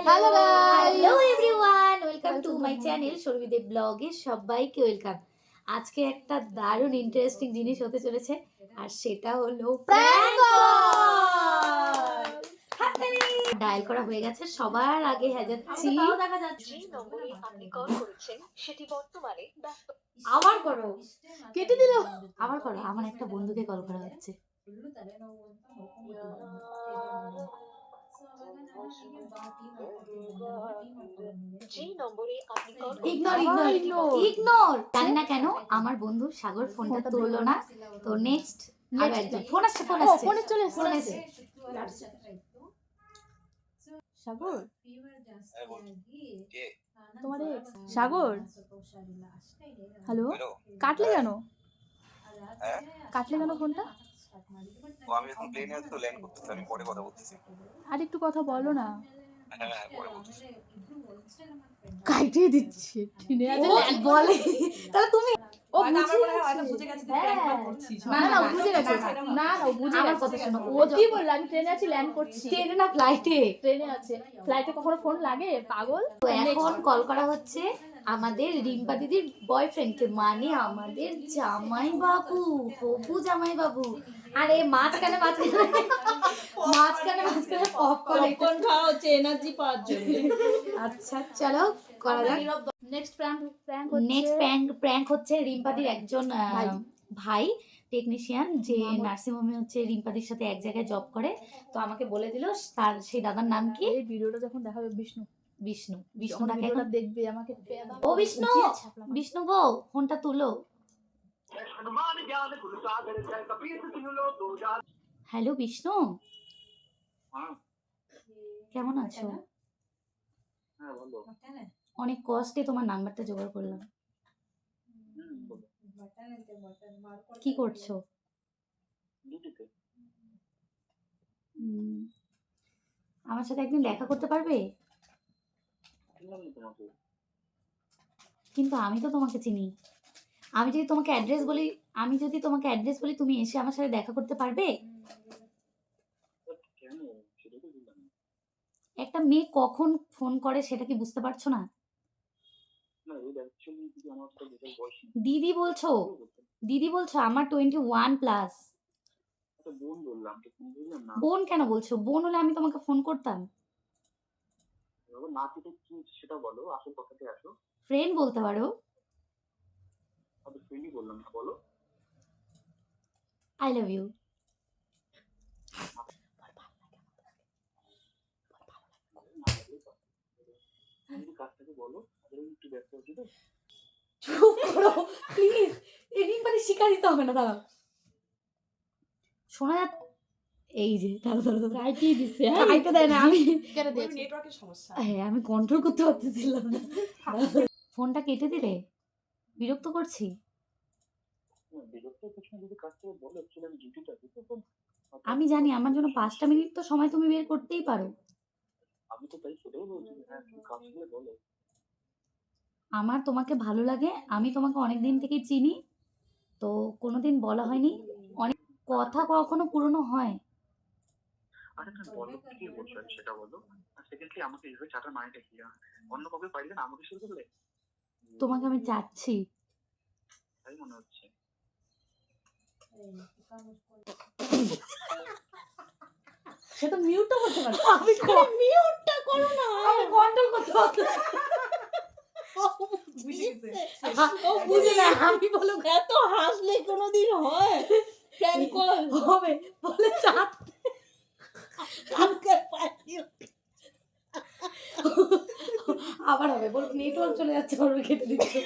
Guys! Hello everyone welcome to my channel সর্বিদে ব্লগে সবাইকে welcome আজকে একটা দারুণ ইন্টারেস্টিং জিনিস হতে চলেছে আর সেটা হলো ডায়াল করা হয়ে গেছে সবার আগে হ্যাঁ যাচ্ছি আবার করো। কেটে দিল। আবার করো আমার একটা বন্ধুকে কল করা হচ্ছে। Ignore ignore. ইগনোর জানি না কেন আমার বন্ধু সাগর ফোনটা তুললো না তো নেক্সট আর একজন ফোন আসছে ফোন আসছে ফোনে চলে ফোন আসছে সাগর তোমার সাগর হ্যালো কাটলে কেন? কাটলে কেন ফোনটা? ও আমি এখন প্লেনে আছি তো ল্যান্ড করতেছি আমি পরে কথা বলতেছি। আর একটু কথা বলো না। হ্যাঁ হ্যাঁ পরে বলতেছি কাটিয়ে দিচ্ছে ঠিনে আছে ও বলে তাহলে তুমি ও বুঝে গেছে হ্যাঁ। না না বুঝে গেছে। না না বুঝে আমার গেছে। কথা শোনো, ও আমি ট্রেনে আছি ল্যান্ড করছি। ট্রেনে না ফ্লাইটে ট্রেনে আছে। ফ্লাইটে কখনো ফোন লাগে? পাগল? তো এখন কল করা হচ্ছে আমাদের রিম্পা দিদির বয়ফ্রেন্ডকে মানে আমাদের জামাই বাবু হবু জামাই বাবু আরে মাঝখানে মাঝখানে মাঝখানে মাঝখানে পপকর্ন পপকর্ন খাওয়া হচ্ছে এনার্জি পাওয়ার জন্য। আচ্ছা চলো করা যাক। Next prank prank next prank prank হচ্ছে রিম্পাদির একজন আহ, ভাই। ভাই টেকনিশিয়ান যে নার্সিং হোমে হচ্ছে রিম্পাদির সাথে এক জায়গায় জব করে। তো আমাকে বলে দিল তার সেই দাদার নাম কি? এই ভিডিওটা যখন দেখাবে বিষ্ণু। বিষ্ণু বিষ্ণুটাকে এখন দেখবে আমাকে ও বিষ্ণু! বিষ্ণু গো ফোনটা তুলো। হ্যালো বিষ্ণু! হ্যাঁ কেমন আছো? হ্যাঁ অনেক কষ্টে তোমার নাম্বারটা জোগাড় করলাম। কি করছ? আমার সাথে একদিন দেখা করতে পারবে? শুনলাম না তোমাকে। কিন্তু আমি তো তোমাকে চিনি। আমি যদি তোমাকে অ্যাড্রেস বলি আমি যদি তোমাকে অ্যাড্রেস বলি তুমি এসে আমার সাথে দেখা করতে পারবে? একটা মেয়ে কখন ফোন করে সেটা কি বুঝতে পারছ না? দিদি বলছো? দিদি বলছো আমার টোয়েন্টি ওয়ান প্লাস বোন কেন বলছো? বোন হলে আমি তোমাকে ফোন করতাম। নাতিটা কি সেটা বলো আসল কথাতে আসো ফ্রেন্ড বলতে পারো। আমি ফ্রেন্ডই বললাম না বলো। আই লাভ ইউ চুপ করো প্লিজ মানে শিকার দিতে হবে না দাঁড়াও। শোনা যাচ্ছে? এই যে দাঁড়াও দাঁড়াও কাটিয়ে দিচ্ছে হ্যাঁ? দেয় না আমি কেটে দিয়েছে। নেটওয়ার্কের সমস্যা। হ্যাঁ আমি কন্ট্রোল করতে পারতেছিলাম না। ফোনটা কেটে দিলে? বিরক্ত করছি। আমি জানি আমার জন্য পাঁচটা মিনিট তো সময় তুমি বের করতেই পারো। আমি তো তাই সেটাই বলছি হ্যাঁ বলো? আমার তোমাকে ভালো লাগে আমি তোমাকে অনেক দিন থেকেই চিনি। তো কোনোদিন বলা হয়নি। অনেক কথা কখনো পুরনো হয়। আরে বলো কি সেটা বলো। আর সেকেন্ডলি আমাকে এইভাবে চাটার মানেটা কি অন্য কাউকে পাইলে না আমাকে শুরু করলে? তোমাকে আমি চাচ্ছি। তাই মনে হচ্ছে। সে তো মিউটও করতে পারে আমি মিউটটা করো না। আমি কন্ট্রোল করতে পারছি বুঝে ও বুঝে না আমি বলো এত হাসলে কোনোদিন হয়? প্র্যাঙ্ক হবে বলে পাইনি আবার হবে। বল নেটওয়ার্ক চলে যাচ্ছে বড় কেটে দিচ্ছে।